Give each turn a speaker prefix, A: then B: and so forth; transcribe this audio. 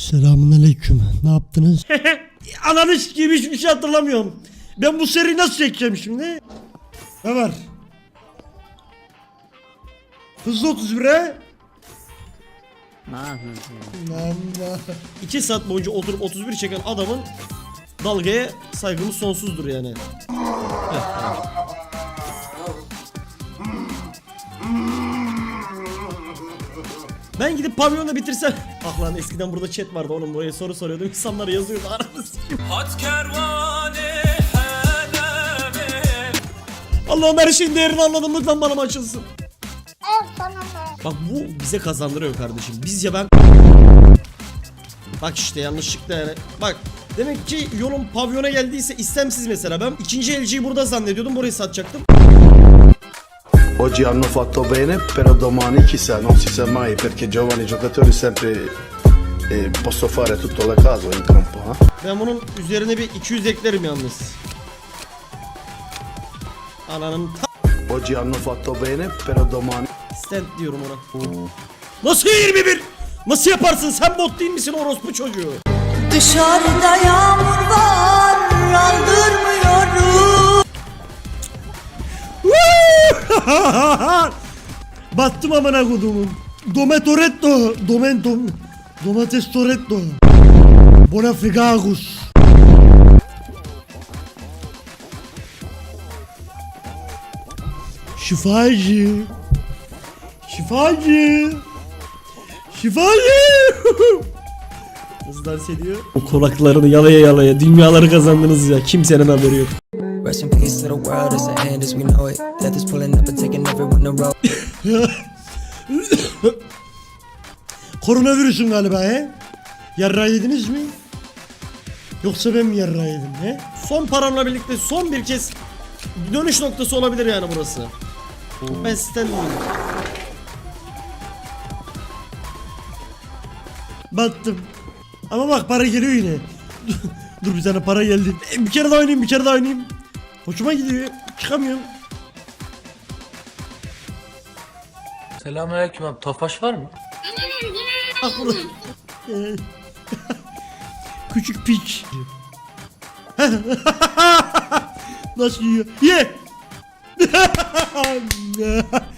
A: Selamun aleyküm. Ne yaptınız? Ananı gibi hiçbir şey hatırlamıyorum. Ben bu seriyi nasıl çekeceğim şimdi? Ne var? Hızlı 31'e. Lan lan. 2 saat boyunca oturup 31 çeken adamın dalgaya saygımız sonsuzdur yani. Ben gidip pavyonda bitirsem... Ah lan eskiden burada chat vardı oğlum buraya soru soruyordum. İnsanlar yazıyordu aranı sikeyim. Allah'ım her şeyin değerini anladım lütfen bana mı açılsın. Bak bu bize kazandırıyor kardeşim. Biz ya ben... Bak işte yanlışlıkla yani. Bak demek ki yolun pavyona geldiyse istemsiz mesela. Ben ikinci LG'yi burada zannediyordum. Burayı satacaktım.
B: Oggi hanno fatto bene, però domani chissà, non si sa mai perché giovani giocatori sempre eh, posso fare tutto da caso in campo. eh.
A: Ben bunun üzerine bir 200 eklerim yalnız. Ananın ta-
B: Oggi hanno fatto bene, però domani
A: stand diyorum ona. Nasıl 21? Nasıl yaparsın? Sen bot değil misin orospu çocuğu?
C: Dışarıda yağmur var aldırmıyorum
A: Battım amına kodumun. Dometoretto. Domen dom. Domates toretto. Bonafigagus. Şifacı. Şifacı. Şifacı. Nasıl dans ediyor? O kulaklarını yalaya yalaya dünyaları kazandınız ya. Kimsenin haberi yok.
D: Rest in peace to the world, it's the end as we know it. Death is pulling up and taking everyone to road.
A: Koronavirüsüm galiba he? Yarra yediniz mi? Yoksa ben mi yarra yedim he? Son paramla birlikte son bir kez dönüş noktası olabilir yani burası. Ben Stanley'im. Battım. Ama bak para geliyor yine. Dur bir tane para geldi. Bir kere daha oynayayım bir kere daha oynayayım. Hoşuma gidiyor. Çıkamıyorum.
E: Selamünaleyküm abi. Tofaş var mı?
A: Bak burada. Ee, Küçük piç. Nasıl yiyor? Ye!